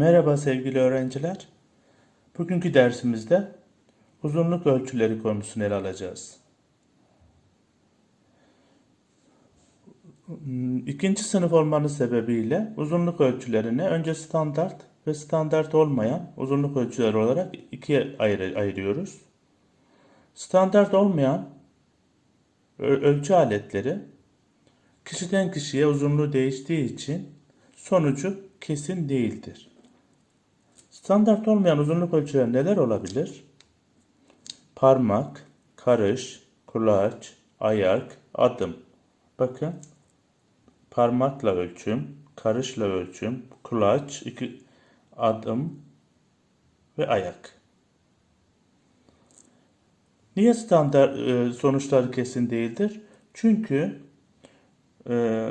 Merhaba sevgili öğrenciler. Bugünkü dersimizde uzunluk ölçüleri konusunu ele alacağız. İkinci sınıf olmanız sebebiyle uzunluk ölçülerini önce standart ve standart olmayan uzunluk ölçüleri olarak ikiye ayır- ayırıyoruz. Standart olmayan ölçü aletleri kişiden kişiye uzunluğu değiştiği için sonucu kesin değildir. Standart olmayan uzunluk ölçüleri neler olabilir? Parmak, karış, kulaç, ayak, adım. Bakın parmakla ölçüm, karışla ölçüm, kulaç, iki adım ve ayak. Niye standart e, sonuçları kesin değildir? Çünkü e,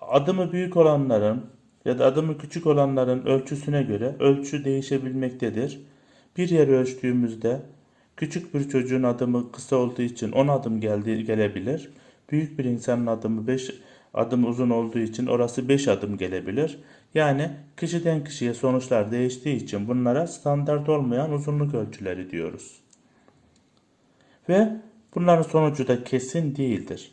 adımı büyük olanların ya da adımı küçük olanların ölçüsüne göre ölçü değişebilmektedir. Bir yer ölçtüğümüzde küçük bir çocuğun adımı kısa olduğu için 10 adım geldi, gelebilir. Büyük bir insanın adımı 5 adım uzun olduğu için orası 5 adım gelebilir. Yani kişiden kişiye sonuçlar değiştiği için bunlara standart olmayan uzunluk ölçüleri diyoruz. Ve bunların sonucu da kesin değildir.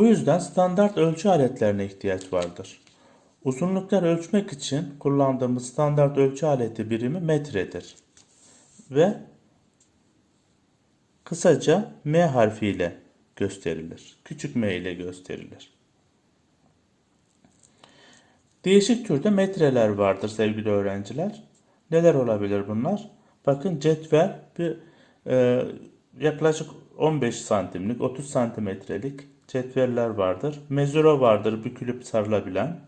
Bu yüzden standart ölçü aletlerine ihtiyaç vardır. Uzunlukları ölçmek için kullandığımız standart ölçü aleti birimi metredir. Ve kısaca M harfiyle gösterilir. Küçük m ile gösterilir. Değişik türde metreler vardır sevgili öğrenciler. Neler olabilir bunlar? Bakın cetvel bir e, yaklaşık 15 santimlik, 30 santimetrelik cetveller vardır. Mezuro vardır bükülüp sarılabilen.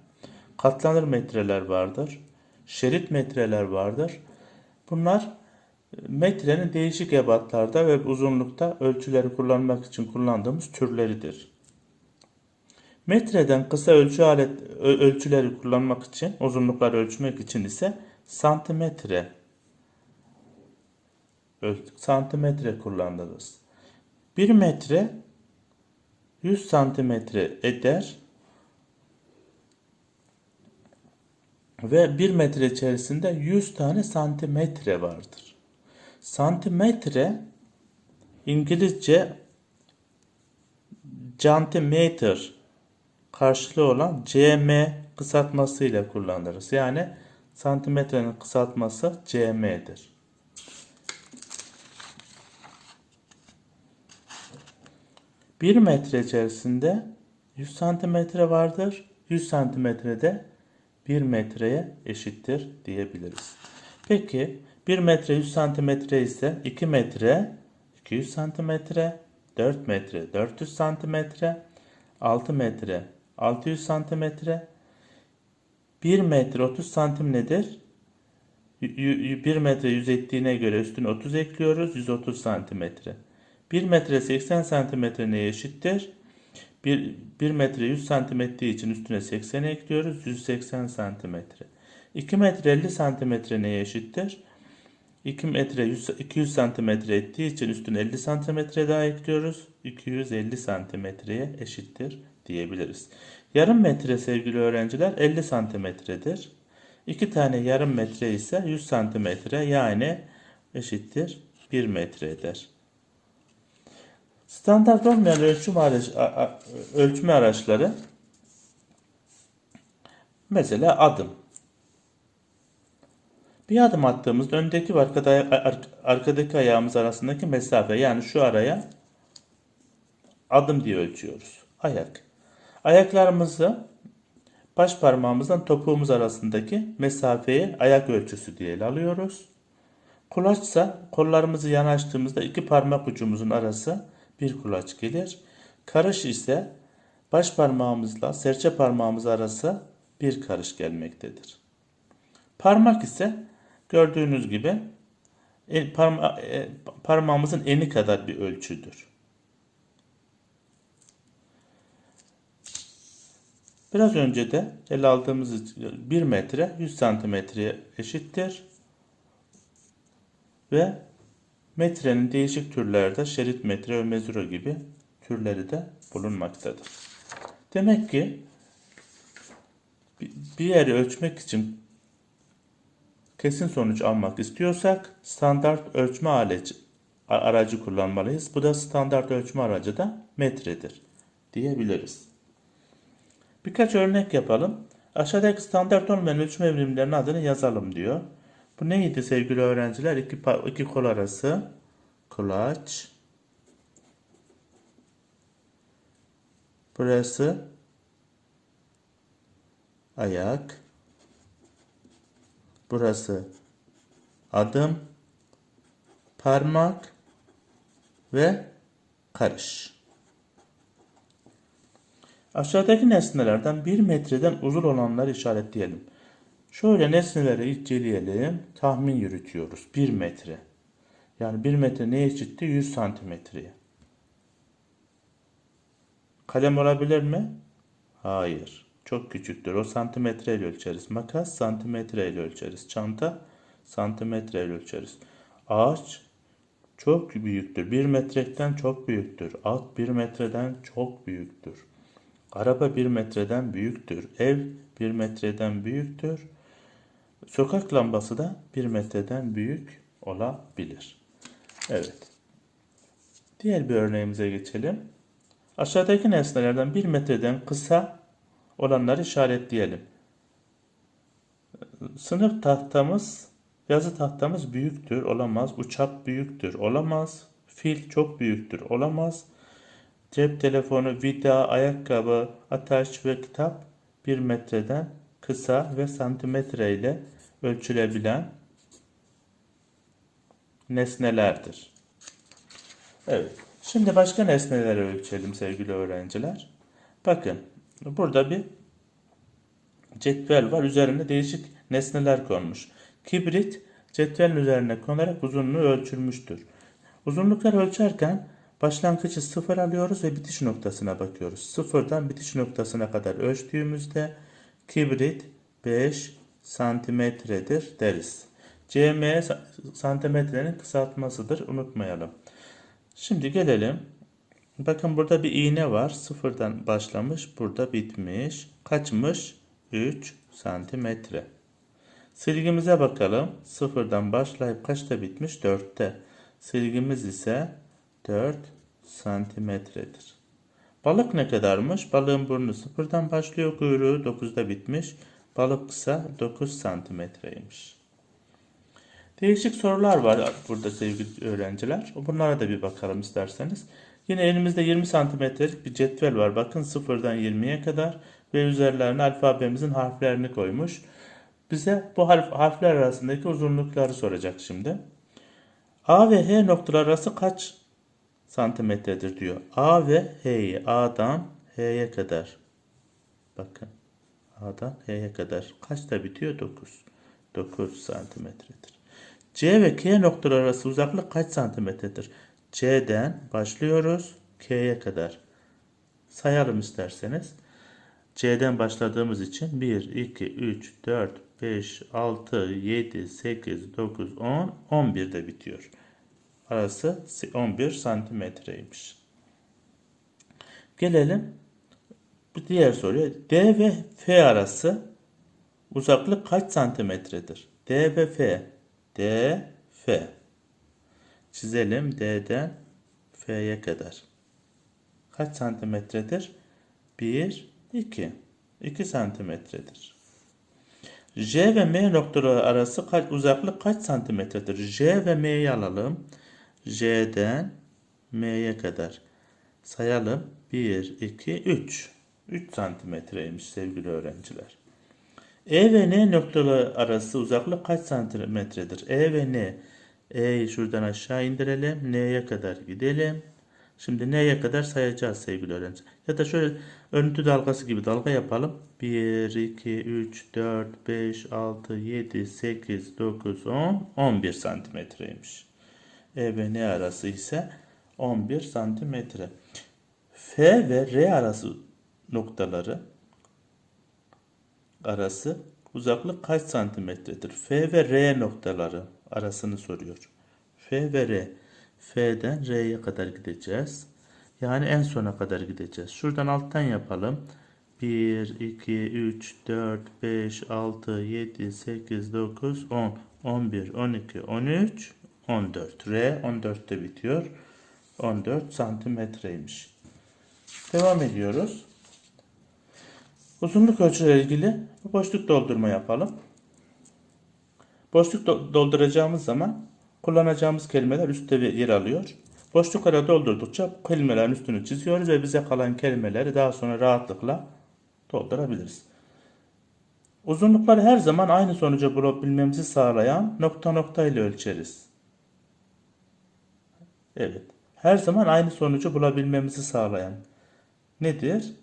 Katlanır metreler vardır. Şerit metreler vardır. Bunlar metrenin değişik ebatlarda ve uzunlukta ölçüleri kullanmak için kullandığımız türleridir. Metreden kısa ölçü alet ölçüleri kullanmak için, uzunlukları ölçmek için ise santimetre santimetre kullanırız. 1 metre 100 santimetre eder ve 1 metre içerisinde 100 tane santimetre vardır. Santimetre İngilizce centimeter karşılığı olan cm kısaltmasıyla kullanırız. Yani santimetrenin kısaltması cm'dir. 1 metre içerisinde 100 santimetre vardır. 100 santimetre de 1 metreye eşittir diyebiliriz. Peki 1 metre 100 santimetre ise 2 metre 200 santimetre, 4 metre 400 santimetre, 6 metre 600 santimetre, 1 metre 30 santim nedir? 1 metre 100 ettiğine göre üstüne 30 ekliyoruz. 130 santimetre. 1 metre 80 santimetre neye eşittir? 1, 1 metre 100 santimetre için üstüne 80 ekliyoruz. 180 santimetre. 2 metre 50 santimetre neye eşittir? 2 metre 100, 200 santimetre ettiği için üstüne 50 santimetre daha ekliyoruz. 250 santimetreye eşittir diyebiliriz. Yarım metre sevgili öğrenciler 50 santimetredir. 2 tane yarım metre ise 100 santimetre yani eşittir 1 metre eder. Standart olmayan ölçüm araç, ölçme araçları mesela adım. Bir adım attığımızda öndeki ve arkada, ar- arkadaki ayağımız arasındaki mesafe yani şu araya adım diye ölçüyoruz. Ayak. Ayaklarımızı baş parmağımızdan topuğumuz arasındaki mesafeyi ayak ölçüsü diye ele alıyoruz. Kulaçsa kollarımızı yanaştığımızda iki parmak ucumuzun arası bir kulaç gelir. Karış ise baş parmağımızla serçe parmağımız arası bir karış gelmektedir. Parmak ise gördüğünüz gibi el- parma- e, parmağımızın eni kadar bir ölçüdür. Biraz önce de ele aldığımız 1 metre 100 santimetreye eşittir. Ve metrenin değişik türlerde şerit metre ve mezuro gibi türleri de bulunmaktadır. Demek ki bir- yeri ölçmek için kesin sonuç almak istiyorsak standart ölçme aleti aracı kullanmalıyız. Bu da standart ölçme aracı da metredir diyebiliriz. Birkaç örnek yapalım. Aşağıdaki standart olmayan ölçme birimlerinin adını yazalım diyor. Bu neydi sevgili öğrenciler? İki, iki kol arası kulaç. Burası ayak. Burası adım, parmak ve karış. Aşağıdaki nesnelerden 1 metreden uzun olanları işaretleyelim. Şöyle nesneleri inceleyelim. Tahmin yürütüyoruz. 1 metre. Yani 1 metre neye eşitti? 100 santimetreye. Kalem olabilir mi? Hayır. Çok küçüktür. O santimetre ile ölçeriz. Makas santimetre ile ölçeriz. Çanta santimetre ile ölçeriz. Ağaç çok büyüktür. 1 metreden çok büyüktür. At 1 metreden çok büyüktür. Araba 1 metreden büyüktür. Ev 1 metreden büyüktür. Sokak lambası da 1 metreden büyük olabilir. Evet. Diğer bir örneğimize geçelim. Aşağıdaki nesnelerden 1 metreden kısa olanları işaretleyelim. Sınıf tahtamız, yazı tahtamız büyüktür, olamaz. Uçak büyüktür, olamaz. Fil çok büyüktür, olamaz. Cep telefonu, vida, ayakkabı, ateş ve kitap 1 metreden kısa ve santimetre ile ölçülebilen nesnelerdir. Evet. Şimdi başka nesneleri ölçelim sevgili öğrenciler. Bakın burada bir cetvel var. Üzerine değişik nesneler konmuş. Kibrit cetvelin üzerine konarak uzunluğu ölçülmüştür. Santimleri ölçerken başlangıcı sıfır alıyoruz ve bitiş noktasına bakıyoruz. Sıfırdan bitiş noktasına kadar ölçtüğümüzde kibrit 5 santimetredir deriz. cm sa- santimetrenin kısaltmasıdır. Unutmayalım. Şimdi gelelim. Bakın burada bir iğne var. Sıfırdan başlamış. Burada bitmiş. Kaçmış? 3 santimetre. Silgimize bakalım. Sıfırdan başlayıp kaçta bitmiş? 4'te. Silgimiz ise 4 santimetredir. Balık ne kadarmış? Balığın burnu sıfırdan başlıyor. Kuyruğu 9'da bitmiş. Balık ise 9 santimetreymiş. Değişik sorular var burada sevgili öğrenciler. Bunlara da bir bakalım isterseniz. Yine elimizde 20 santimetrelik bir cetvel var. Bakın sıfırdan 20'ye kadar ve üzerlerine alfabemizin harflerini koymuş. Bize bu harf, harfler arasındaki uzunlukları soracak şimdi. A ve H noktalar arası kaç santimetredir diyor. A ve H'yi A'dan H'ye kadar. Bakın. A'dan H'ye kadar. Kaçta bitiyor? 9. 9 santimetredir. C ve K noktalar arası uzaklık kaç santimetredir? C'den başlıyoruz K'ye kadar. Sayalım isterseniz. C'den başladığımız için 1, 2, 3, 4, 5, 6, 7, 8, 9, 10, 11 de bitiyor. Arası 11 santimetreymiş. Gelelim bir diğer soruya. D ve F arası uzaklık kaç santimetredir? D ve F. D, F. Çizelim D'den F'ye kadar. Kaç santimetredir? 1, 2. 2 santimetredir. J ve M noktaları arası kaç, uzaklık kaç santimetredir? J ve M'yi alalım. J'den M'ye kadar. Sayalım. 1, 2, 3. 3 santimetreymiş sevgili öğrenciler. E ve N noktaları arası uzaklık kaç santimetredir? E ve N. E'yi şuradan aşağı indirelim. N'ye kadar gidelim. Şimdi N'ye kadar sayacağız sevgili öğrenci. Ya da şöyle örüntü dalgası gibi dalga yapalım. 1, 2, 3, 4, 5, 6, 7, 8, 9, 10, 11 santimetreymiş. E ve N arası ise 11 santimetre. F ve R arası noktaları arası uzaklık kaç santimetredir? F ve R noktaları arasını soruyor. F ve R. F'den R'ye kadar gideceğiz. Yani en sona kadar gideceğiz. Şuradan alttan yapalım. 1, 2, 3, 4, 5, 6, 7, 8, 9, 10, 11, 12, 13, 14. R 14'te bitiyor. 14 santimetreymiş. Devam ediyoruz. Uzunluk ölçüyle ilgili boşluk doldurma yapalım. Boşluk do- dolduracağımız zaman kullanacağımız kelimeler üstte yer alıyor. Boşluklara doldurdukça kelimelerin üstünü çiziyoruz ve bize kalan kelimeleri daha sonra rahatlıkla doldurabiliriz. Uzunlukları her zaman aynı sonucu bulabilmemizi sağlayan nokta nokta ile ölçeriz. Evet. Her zaman aynı sonucu bulabilmemizi sağlayan nedir?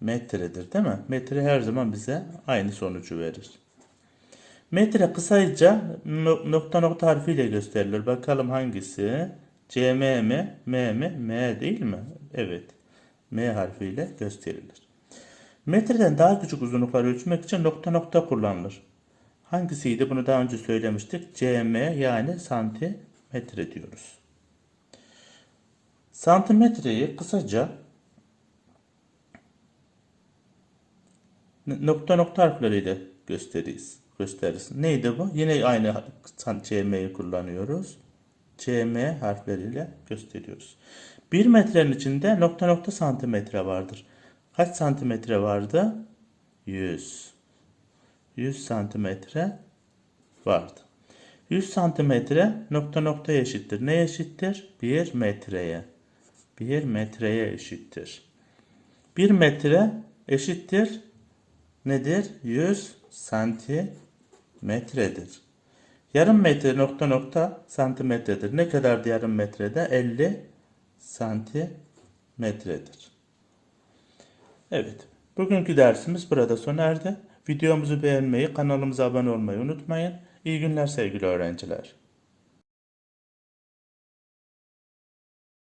Metredir değil mi? Metre her zaman bize aynı sonucu verir. Metre kısaca no- nokta nokta harfiyle gösterilir. Bakalım hangisi? CM mi? M mi? M değil mi? Evet. M harfiyle gösterilir. Metreden daha küçük uzunlukları ölçmek için nokta nokta kullanılır. Hangisiydi? Bunu daha önce söylemiştik. CM yani santimetre diyoruz. Santimetreyi kısaca nokta nokta harfleriyle gösteririz. Gösteririz. Neydi bu? Yine aynı CM'yi kullanıyoruz. CM harfleriyle gösteriyoruz. Bir metrenin içinde nokta nokta santimetre vardır. Kaç santimetre vardı? 100. 100 santimetre vardı. 100 santimetre nokta nokta eşittir. Ne eşittir? 1 metreye. 1 metreye eşittir. 1 metre eşittir nedir? 100 santimetredir. Yarım metre nokta nokta santimetredir. Ne kadardı yarım metrede? 50 santimetredir. Evet. Bugünkü dersimiz burada sona erdi. Videomuzu beğenmeyi, kanalımıza abone olmayı unutmayın. İyi günler sevgili öğrenciler.